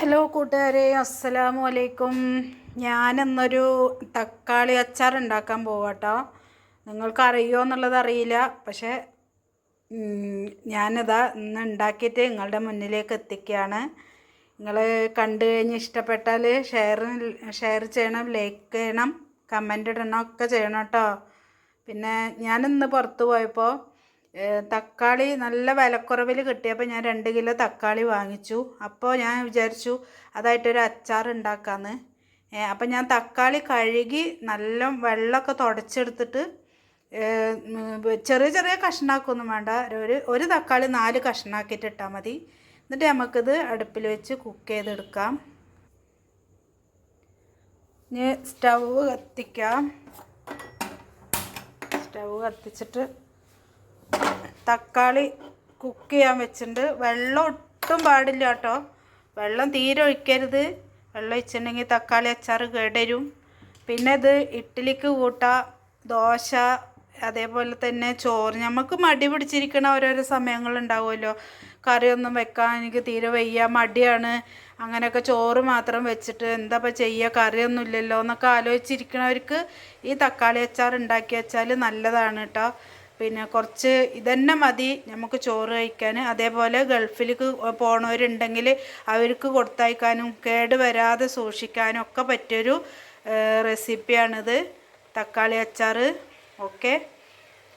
Hello കൂട്ടുകാരെ അസ്സലാമു അലൈക്കും. ഞാനെന്നൊരു തക്കാളി അച്ചാർ ഉണ്ടാക്കാൻ പോവാട്ടോ. നിങ്ങൾക്ക് അറിയുമോ എന്നുള്ളത് അറിയില്ല. പക്ഷേ ഞാനിതാ ഇന്ന് ഉണ്ടാക്കിയിട്ട് നിങ്ങളുടെ മുന്നിലേക്ക് എത്തിക്കുകയാണ്. നിങ്ങൾ കണ്ടു കഴിഞ്ഞ് ഇഷ്ടപ്പെട്ടാൽ ഷെയർ ഷെയർ ചെയ്യണം ലൈക്ക് ചെയ്യണം കമന്റ് ഇടണം ഒക്കെ ചെയ്യണം കേട്ടോ. പിന്നെ ഞാനിന്ന് പുറത്ത് പോയപ്പോൾ തക്കാളി നല്ല വിലക്കുറവിൽ കിട്ടിയപ്പോൾ ഞാൻ രണ്ട് കിലോ തക്കാളി വാങ്ങിച്ചു. അപ്പോൾ ഞാൻ വിചാരിച്ചു അതായിട്ടൊരു അച്ചാർ ഉണ്ടാക്കാമെന്ന് അപ്പം ഞാൻ തക്കാളി കഴുകി നല്ല വെള്ളമൊക്കെ തുടച്ചെടുത്തിട്ട് ചെറിയ ചെറിയ കഷ്ണാക്കൊന്നും വേണ്ട. ഒരു ഒരു തക്കാളി നാല് കഷ്ണാക്കിയിട്ട് ഇട്ടാൽ മതി. എന്നിട്ട് നമുക്കിത് അടുപ്പിൽ വെച്ച് കുക്ക് ചെയ്തെടുക്കാം. ഇനി സ്റ്റൗ കത്തിക്കാം. സ്റ്റൗ കത്തിച്ചിട്ട് തക്കാളി കുക്ക് ചെയ്യാൻ വെച്ചിട്ടുണ്ട്. വെള്ളം ഒട്ടും പാടില്ല കേട്ടോ. വെള്ളം തീരെ ഒഴിക്കരുത്. വെള്ളം ഒഴിച്ചിട്ടുണ്ടെങ്കിൽ തക്കാളി അച്ചാർ കേടരും. പിന്നെ ഇത് ഇഡ്ഡലിക്ക് കൂട്ടാം ദോശ അതേപോലെ തന്നെ ചോറ്. നമുക്ക് മടി പിടിച്ചിരിക്കണ ഓരോരോ സമയങ്ങളുണ്ടാവുമല്ലോ കറിയൊന്നും വെക്കാൻ എനിക്ക് തീരെ വയ്യ മടിയാണ്. അങ്ങനെയൊക്കെ ചോറ് മാത്രം വെച്ചിട്ട് എന്താ ഇപ്പം ചെയ്യുക കറിയൊന്നും ഇല്ലല്ലോ എന്നൊക്കെ ആലോചിച്ചിരിക്കണവർക്ക് ഈ തക്കാളി അച്ചാർ ഉണ്ടാക്കി വെച്ചാൽ നല്ലതാണ് കേട്ടോ. പിന്നെ കുറച്ച് ഇതന്നെ മതി നമുക്ക് ചോറ് കഴിക്കാൻ. അതേപോലെ ഗൾഫിലേക്ക് പോണവരുണ്ടെങ്കിൽ അവർക്ക് കൊടുത്തയക്കാനും കേട് വരാതെ സൂക്ഷിക്കാനും ഒക്കെ പറ്റിയൊരു റെസിപ്പിയാണിത്. തക്കാളി അച്ചാർ. ഓക്കെ.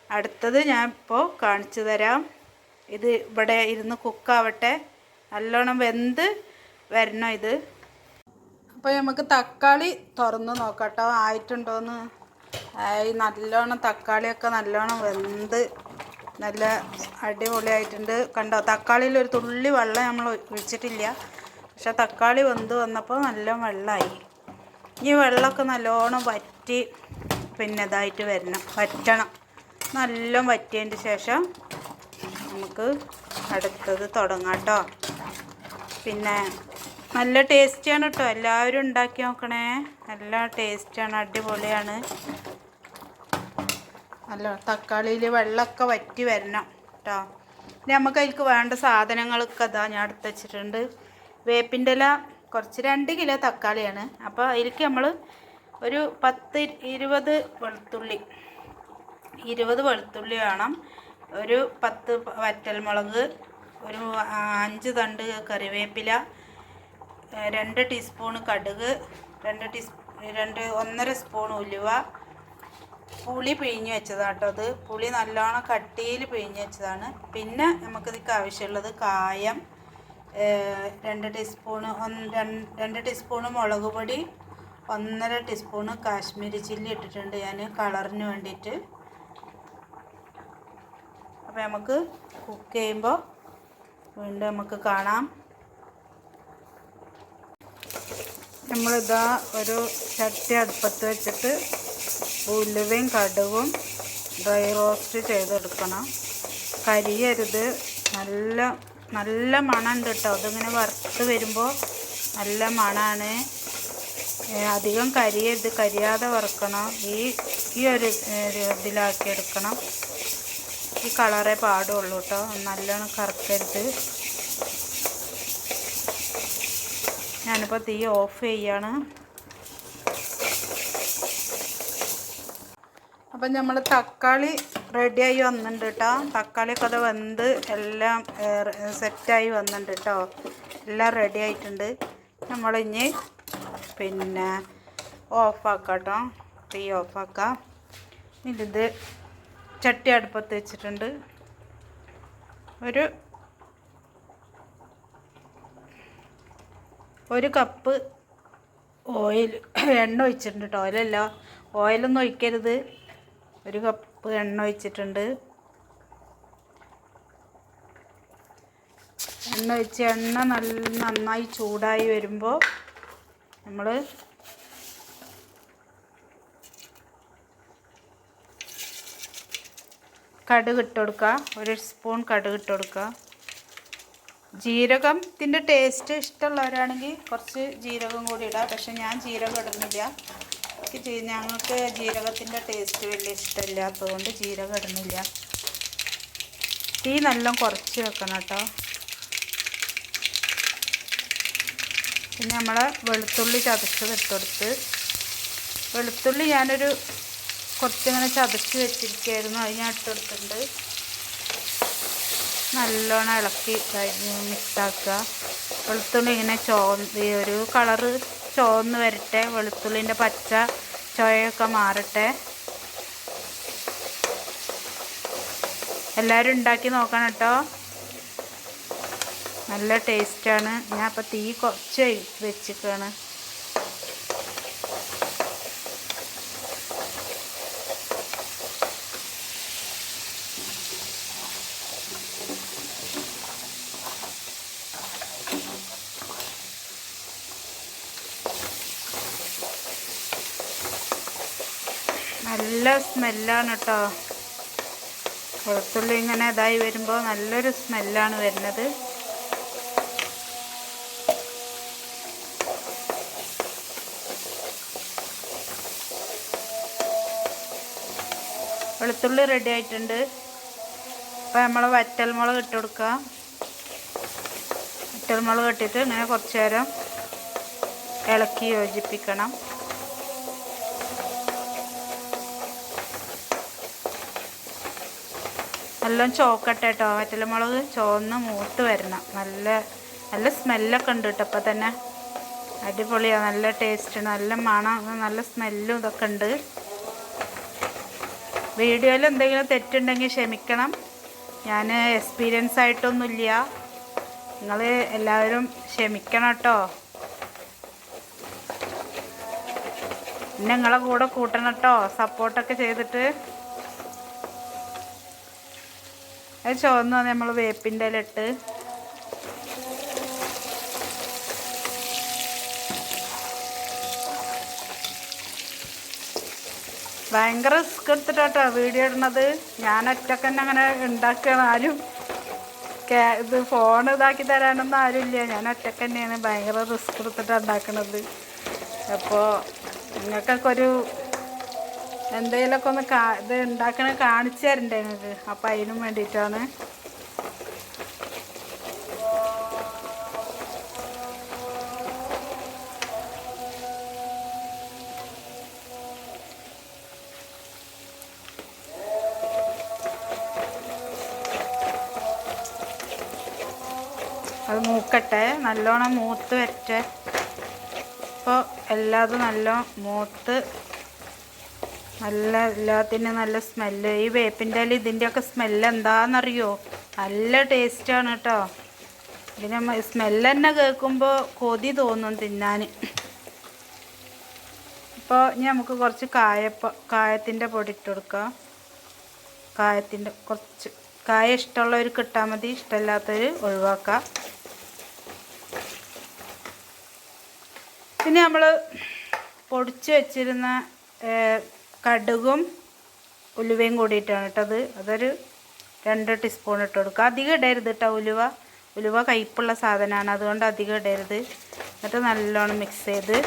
അടുത്തത് ഞാൻ ഇപ്പോൾ കാണിച്ചു തരാം. ഇത് ഇവിടെ ഇരുന്ന് കുക്കാവട്ടെ നല്ലോണം വെന്ത് വരണം ഇത്. അപ്പോൾ നമുക്ക് തക്കാളി തുറന്ന് നോക്കട്ടോ ആയിട്ടുണ്ടോയെന്ന് ആയി നല്ലോണം തക്കാളിയൊക്കെ നല്ലോണം വെന്ത് നല്ല അടിപൊളിയായിട്ടുണ്ട്. കണ്ടോ തക്കാളിയിൽ ഒരു തുള്ളി വെള്ളം നമ്മൾ ഒഴിച്ചിട്ടില്ല. പക്ഷെ തക്കാളി വെന്ത് വന്നപ്പോൾ നല്ല വെള്ളമായി ഈ വെള്ളമൊക്കെ നല്ലോണം വറ്റി പിന്നെ ഇതായിട്ട് വരണം വറ്റണം. നല്ല വറ്റിയതിന്റെ ശേഷം നമുക്ക് അടുത്തത് തുടങ്ങാം കേട്ടോ. പിന്നെ നല്ല ടേസ്റ്റിയാണ് കേട്ടോ. എല്ലാവരും ഉണ്ടാക്കി നോക്കണേ. നല്ല ടേസ്റ്റാണ് അടിപൊളിയാണ്. നല്ല തക്കാളിയിൽ വെള്ളമൊക്കെ വറ്റി വരണം കേട്ടോ ഇനി നമുക്ക് അതിലേക്ക് വേണ്ട സാധനങ്ങളൊക്കെ അതാ ഞാൻ എടുത്ത് വെച്ചിട്ടുണ്ട്. വേപ്പിന്റെ ഇല കുറച്ച് രണ്ട് കിലോ തക്കാളിയാണ്. അപ്പോൾ അതിലേക്ക് നമ്മൾ ഒരു പത്ത് ഇരുപത് വെളുത്തുള്ളി ഇരുപത് വെളുത്തുള്ളി വേണം ഒരു പത്ത് വറ്റൽമുളക് ഒരു അഞ്ച് തണ്ട് കറിവേപ്പില രണ്ട് ടീസ്പൂൺ കടുക് രണ്ട് ടീസ് രണ്ട് ഒന്നര സ്പൂൺ ഉലുവ പുളി പിഴിഞ്ഞ് വെച്ചതാണ് കേട്ടോ അത്. പുളി നല്ലോണം കട്ടിയിൽ പിഴിഞ്ഞ് വെച്ചതാണ്. പിന്നെ നമുക്കിതിക്ക് ആവശ്യമുള്ളത് കായം രണ്ട് ടീസ്പൂണ് രണ്ട് ടീസ്പൂണ് മുളക് പൊടി ഒന്നര ടീസ്പൂണ് കാശ്മീരി ചില്ലി ഇട്ടിട്ടുണ്ട് ഞാൻ കളറിന് വേണ്ടിയിട്ട്. അപ്പോൾ നമുക്ക് കുക്ക് ചെയ്യുമ്പോൾ വീണ്ടും നമുക്ക് കാണാം. നമ്മളിതാ ഒരു ചട്ടി അടുപ്പത്ത് വെച്ചിട്ട് ഉലുവയും കടുവും ഡ്രൈ റോസ്റ്റ് ചെയ്തെടുക്കണം. കരിയരുത്. നല്ല നല്ല മണമുണ്ട് കേട്ടോ. അതിങ്ങനെ വറുത്ത് വരുമ്പോൾ നല്ല മണമാണ് അധികം കരിയരുത്. കരിയാതെ വറുക്കണം. ഈ ഈ ഒരു ഇതിലാക്കി എടുക്കണം. ഈ കളറേ പാടുള്ളൂ കേട്ടോ. നല്ലോണം കറക്കരുത്. ഞാനിപ്പോൾ തീ ഓഫ് ചെയ്യാണ്. അപ്പം നമ്മൾ തക്കാളി റെഡിയായി വന്നിട്ടുണ്ട് കേട്ടോ തക്കാളിയൊക്കെ അത് വെന്ത് എല്ലാം സെറ്റായി വന്നിട്ടുണ്ട് കേട്ടോ എല്ലാം റെഡി ആയിട്ടുണ്ട് നമ്മളിഞ്ഞ് പിന്നെ ഓഫാക്കാം കേട്ടോ തീ ഓഫാക്കാം. ഇത് ചട്ടി അടുപ്പത്ത് വെച്ചിട്ടുണ്ട്. ഒരു ഒരു കപ്പ് ഓയിൽ എണ്ണ ഒഴിച്ചിട്ടുണ്ട് കേട്ടോ ഓയിലല്ല ഓയിലൊന്നും ഒഴിക്കരുത്. ഒരു കപ്പ് എണ്ണ ഒഴിച്ചിട്ടുണ്ട്. എണ്ണ ഒഴിച്ച് എണ്ണ നല്ല നന്നായി ചൂടായി വരുമ്പോൾ നമ്മൾ കടുക് ഇട്ട് കൊടുക്കുക ഒരു സ്പൂൺ കടുക് ഇട്ട് കൊടുക്കുക ജീരകത്തിന്റെ ടേസ്റ്റ് ഇഷ്ടമുള്ളവരാണെങ്കിൽ കുറച്ച് ജീരകം കൂടി ഇടാം. പക്ഷെ ഞാൻ ജീരകം ഇടുന്നില്ല. എനിക്ക് ഞങ്ങൾക്ക് ജീരകത്തിന്റെ ടേസ്റ്റ് വലിയ ഇഷ്ടമില്ലാത്തതുകൊണ്ട് ജീരകം ഇടുന്നില്ല. തീ നല്ല കുറച്ച് വെക്കണം കേട്ടോ. പിന്നെ നമ്മൾ വെളുത്തുള്ളി ചതച്ചത് ഇട്ടുകൊടുത്ത് വെളുത്തുള്ളി ഞാനൊരു കുറച്ചിങ്ങനെ ചതച്ച് വെച്ചിരിക്കുകയായിരുന്നു അത് ഞാൻ ഇട്ടെടുത്തിട്ടുണ്ട് നല്ലോണം ഇളക്കി മിക്സാക്കുക വെളുത്തുള്ളി ഇങ്ങനെ ചോ ഒരു കളറ് ചോന്ന് വരട്ടെ വെളുത്തുള്ളിന്റെ പച്ച ചുവയൊക്കെ മാറട്ടെ. എല്ലാവരും ഉണ്ടാക്കി നോക്കണം കേട്ടോ. നല്ല ടേസ്റ്റാണ് ഞാൻ അപ്പോൾ തീ കുറച്ച് വെച്ചിക്കാണ്. നല്ല സ്മെല്ലാണ് കേട്ടോ വെളുത്തുള്ളി ഇങ്ങനെ ഇതായി വരുമ്പോൾ നല്ലൊരു സ്മെല്ലാണ് വരുന്നത്. വെളുത്തുള്ളി റെഡി ആയിട്ടുണ്ട്. അപ്പോൾ നമ്മൾ വറ്റൽമുളക് ഇട്ട് കൊടുക്കുക വറ്റൽമുളക് ഇട്ടിട്ട് ഇങ്ങനെ കുറച്ച് നേരം ഇളക്കി യോജിപ്പിക്കണം. നല്ലോണം ചോക്കട്ടെ കേട്ടോ വറ്റൽമുളക് ചുവന്ന് മൂത്ത് വരണം. നല്ല നല്ല സ്മെല്ലൊക്കെ ഉണ്ട് കേട്ടോ അപ്പോൾ തന്നെ. അടിപൊളിയാണ് നല്ല ടേസ്റ്റ് നല്ല മണം നല്ല സ്മെല്ലും ഇതൊക്കെ ഉണ്ട്. വീഡിയോയിൽ എന്തെങ്കിലും തെറ്റുണ്ടെങ്കിൽ ക്ഷമിക്കണം. ഞാൻ എക്സ്പീരിയൻസ് ആയിട്ടൊന്നുമില്ല. നിങ്ങൾ എല്ലാവരും ക്ഷമിക്കണം കേട്ടോ. പിന്നെ നിങ്ങളെ കൂടെ കൂട്ടണം കേട്ടോ. സപ്പോർട്ടൊക്കെ ചെയ്തിട്ട്. അത് ചുവന്ന് നമ്മൾ വേപ്പിന്റെ ഇലട്ട് ഭയങ്കര റിസ്ക് എടുത്തിട്ടാട്ടോ വീഡിയോ ഇടുന്നത്. ഞാൻ ഒറ്റയ്ക്ക് തന്നെ അങ്ങനെ ഉണ്ടാക്കുകയാണ്. ആരും ഇത് ഫോൺ ഇതാക്കി തരാനൊന്നും ആരുമില്ല. ഞാൻ ഒറ്റയ്ക്ക് തന്നെയാണ് ഭയങ്കര റിസ്ക് എടുത്തിട്ടാണ് ഉണ്ടാക്കണത്. അപ്പോൾ നിങ്ങൾക്കൊക്കെ ഒരു എന്തെങ്കിലുമൊക്കെ ഒന്ന് കാ ഇത് ഉണ്ടാക്കണ കാണിച്ചു തരണ്ടേ നിങ്ങൾക്ക് അപ്പം അതിനും വേണ്ടിയിട്ടാണ്. അത് മൂക്കട്ടെ. നല്ലോണം മൂത്ത് വരട്ടെ. അപ്പോൾ എല്ലാതും നല്ലോണം മൂത്ത് നല്ല എല്ലാത്തിനും നല്ല സ്മെല്ല് ഈ വേപ്പിന്റെ ഇല ഇതിന്റെയൊക്കെ സ്മെല്ല് എന്താണെന്നറിയോ നല്ല ടേസ്റ്റാണ് കേട്ടോ ഇതിന് സ്മെല്ല് തന്നെ കേൾക്കുമ്പോൾ കൊതി തോന്നും തിന്നാൻ ഇപ്പോൾ ഇനി നമുക്ക് കുറച്ച് കായപ്പ കായത്തിന്റെ പൊടി ഇട്ട് കൊടുക്കാം. കായത്തിന്റെ കുറച്ച് കായ ഇഷ്ടമുള്ളവർ കിട്ടാൽ മതി ഇഷ്ടമില്ലാത്തവർ ഒഴിവാക്കാം. പിന്നെ നമ്മൾ പൊടിച്ച് വെച്ചിരുന്ന കടുകും ഉലുവയും കൂടിയിട്ടാണ് ഇട്ടത് അതൊരു രണ്ട് ടീസ്പൂൺ ഇട്ട് കൊടുക്കുക. അധികം ഇടരുത് കേട്ടോ ഉലുവ. ഉലുവ കയ്പുള്ള സാധനമാണ്. അതുകൊണ്ട് അധികം ഇടരുത്. എന്നിട്ട് നല്ലോണം മിക്സ് ചെയ്ത്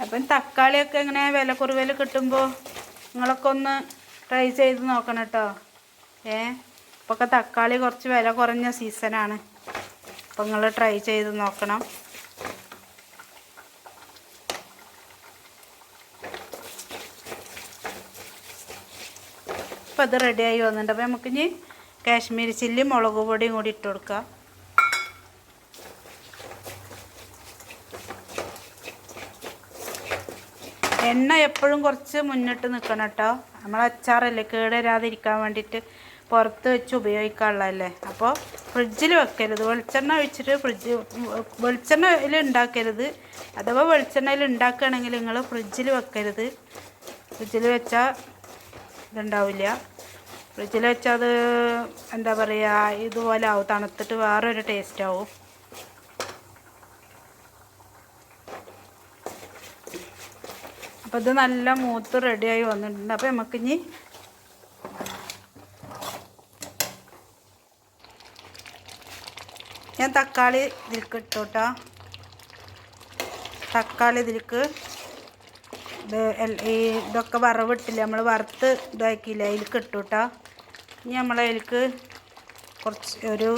അപ്പം തക്കാളിയൊക്കെ ഇങ്ങനെ വില കുറവിൽ കിട്ടുമ്പോൾ നിങ്ങളൊക്കെ ഒന്ന് ട്രൈ ചെയ്ത് നോക്കണം കേട്ടോ. ഏ? ഇപ്പൊക്കെ തക്കാളി കുറച്ച് വില കുറഞ്ഞ സീസണാണ് അപ്പം നിങ്ങൾ ട്രൈ ചെയ്ത് നോക്കണം. അപ്പം അത് റെഡിയായി വന്നിട്ടുണ്ട്. അപ്പോൾ നമുക്കിനി കാശ്മീരി ചില്ലി മുളക് പൊടിയും കൂടി ഇട്ട് കൊടുക്കാം. എണ്ണ എപ്പോഴും കുറച്ച് മുന്നിട്ട് നിൽക്കണം കേട്ടോ. നമ്മൾ അച്ചാറല്ലേ കേടുവരാതിരിക്കാൻ വേണ്ടിയിട്ട്. പുറത്ത് വെച്ച് ഉപയോഗിക്കാനുള്ളതല്ലേ? അപ്പോൾ ഫ്രിഡ്ജിൽ വെക്കരുത്. വെളിച്ചെണ്ണ ഒഴിച്ചിട്ട് ഫ്രിഡ്ജ് വെളിച്ചെണ്ണയിൽ ഉണ്ടാക്കരുത് അഥവാ വെളിച്ചെണ്ണയിൽ ഉണ്ടാക്കുകയാണെങ്കിൽ നിങ്ങൾ ഫ്രിഡ്ജിൽ വെക്കരുത്. ഫ്രിഡ്ജിൽ വെച്ചാൽ ഇതുണ്ടാവില്ല. ഫ്രിഡ്ജിൽ വെച്ചാൽ അത് എന്താ പറയുക ഇതുപോലെ ആവും. തണുത്തിട്ട് വേറൊരു ടേസ്റ്റ് ആവും. അപ്പോൾ ഇത് നല്ല മൂത്ത് റെഡിയായി വന്നിട്ടുണ്ട്. അപ്പോൾ നമുക്കിനി ഞാൻ തക്കാളി ഇതിലേക്ക് ഇട്ടോട്ടാ. തക്കാളി ഇതിലേക്ക് ഈ ഇതൊക്കെ വറവിട്ടില്ല നമ്മൾ വറുത്ത് ഇതാക്കിയില്ല അതിലേക്ക് ഇട്ടു കേട്ടോ ഇനി നമ്മൾ അതിലേക്ക് കുറച്ച് ഒരു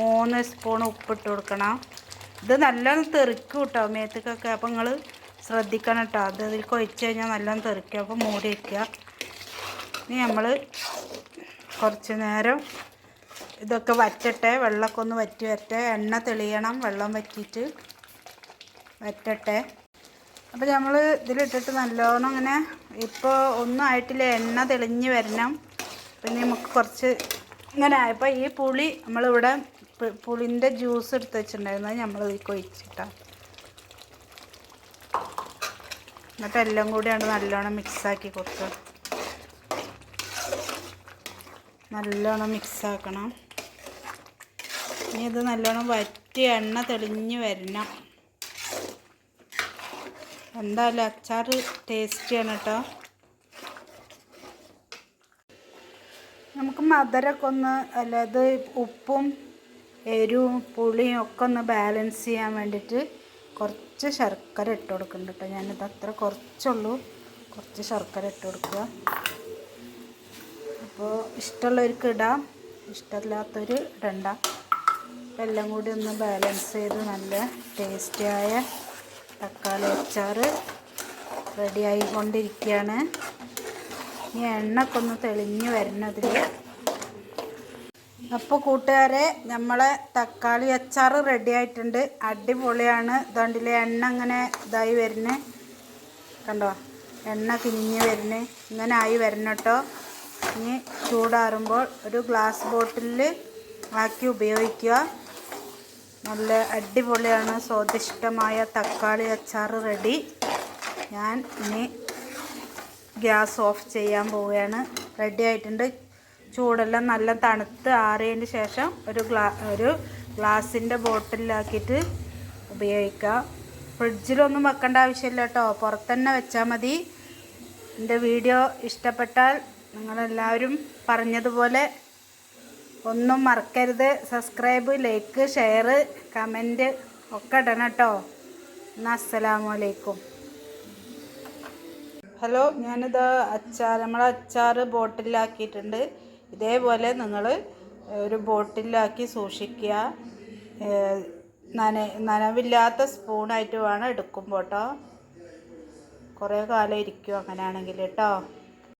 മൂന്ന് സ്പൂൺ ഉപ്പ് ഉപ്പിട്ട് കൊടുക്കണം. ഇത് നല്ലോണം തെറിക്കും കേട്ടോ മേത്തേക്കൊക്കെ. അപ്പോൾ നിങ്ങൾ ശ്രദ്ധിക്കണം കേട്ടോ. അത് ഇതിൽ ഒഴിച്ച് കഴിഞ്ഞാൽ നല്ലോണം തെറിക്കും. അപ്പോൾ മൂടി വയ്ക്കുക ഇനി നമ്മൾ കുറച്ച് നേരം ഇതൊക്കെ വറ്റട്ടെ വെള്ളമൊക്കെ ഒന്ന് വറ്റി വരട്ടെ. എണ്ണ തെളിയണം വെള്ളം വറ്റിയിട്ട് വറ്റട്ടെ. അപ്പോൾ നമ്മൾ ഇതിലിട്ടിട്ട് നല്ലോണം ഇങ്ങനെ ഇപ്പോൾ ഒന്നും ആയിട്ടില്ല എണ്ണ തെളിഞ്ഞ് വരണം. പിന്നെ നമുക്ക് കുറച്ച് ഇങ്ങനെ ആയപ്പോൾ ഈ പുളി നമ്മളിവിടെ പുളിന്റെ ജ്യൂസ് എടുത്ത് വെച്ചിട്ടുണ്ടായിരുന്നത് നമ്മൾ ഇതിലേക്ക് ഒഴിച്ചിട്ടാണ് എന്നിട്ട് എല്ലാം കൂടിയാണ് നല്ലോണം മിക്സാക്കി കൊടുക്കുക നല്ലോണം മിക്സാക്കണം ഇനി ഇത് നല്ലോണം വറ്റി എണ്ണ തെളിഞ്ഞ് വരണം. എന്തായാലും അച്ചാർ ടേസ്റ്റിയാണ് കേട്ടോ നമുക്ക് മധുരമൊക്കെ ഒന്ന് അല്ലാത് ഉപ്പും എരിവും പുളിയും ഒക്കെ ഒന്ന് ബാലൻസ് ചെയ്യാൻ വേണ്ടിയിട്ട് കുറച്ച് ശർക്കര ഇട്ട് കൊടുക്കുന്നുണ്ട് കേട്ടോ ഞാനിത് അത്ര കുറച്ചുള്ളൂ. കുറച്ച് ശർക്കര ഇട്ട് കൊടുക്കുക. അപ്പോൾ ഇഷ്ടമുള്ളവർക്ക് ഇടാം. ഇഷ്ടമില്ലാത്തവർ ഇടണ്ട. എല്ലാം കൂടി ഒന്ന് ബാലൻസ് ചെയ്ത് നല്ല ടേസ്റ്റിയായ തക്കാളി അച്ചാർ റെഡി ആയിക്കൊണ്ടിരിക്കുകയാണ്. ഈ എണ്ണയൊക്കെ ഒന്ന് തെളിഞ്ഞ് വരുന്നതിൽ അപ്പോൾ കൂട്ടുകാരെ നമ്മളെ തക്കാളി അച്ചാർ റെഡി ആയിട്ടുണ്ട്. അടിപൊളിയാണ്. ഇതുകൊണ്ടില്ലേ എണ്ണ അങ്ങനെ ഇതായി വരുന്നത് കണ്ടോ? എണ്ണ കിഞ്ഞ് വരുന്നത് ഇങ്ങനെ ആയി വരണം കേട്ടോ. ഇനി ചൂടാറുമ്പോൾ ഒരു ഗ്ലാസ് ബോട്ടിലിൽ ആക്കി ഉപയോഗിക്കുക. നല്ല അടിപൊളിയാണ്. സ്വാദിഷ്ടമായ തക്കാളി അച്ചാർ റെഡി ഞാൻ ഇനി ഗ്യാസ് ഓഫ് ചെയ്യാൻ പോവുകയാണ്. റെഡി ആയിട്ടുണ്ട്. ചൂടെല്ലാം നല്ല തണുത്ത് ആറിയതിന് ശേഷം ഒരു ഗ്ലാ ഒരു ഗ്ലാസിന്റെ ബോട്ടിലാക്കിയിട്ട് ഉപയോഗിക്കുക. ഫ്രിഡ്ജിലൊന്നും വെക്കേണ്ട ആവശ്യമില്ല കേട്ടോ. പുറത്തുതന്നെ വെച്ചാൽ മതി. എന്റെ വീഡിയോ ഇഷ്ടപ്പെട്ടാൽ നിങ്ങളെല്ലാവരും പറഞ്ഞതുപോലെ ഒന്നും മറക്കരുത്. സബ്സ്ക്രൈബ് ലൈക്ക് ഷെയർ കമന്റ് ഒക്കെ ഇടണം കേട്ടോ എന്നാൽ അസ്സലാമലൈക്കും ഹലോ ഞാനിത് അച്ചാർ നമ്മളെ അച്ചാർ ബോട്ടിലാക്കിയിട്ടുണ്ട്. ഇതേപോലെ നിങ്ങൾ ഒരു ബോട്ടിലാക്കി സൂക്ഷിക്കുക. നന നനവില്ലാത്ത സ്പൂണായിട്ട് വേണം എടുക്കുമ്പോൾ കേട്ടോ കുറേ കാലം ഇരിക്കും അങ്ങനെയാണെങ്കിൽ കേട്ടോ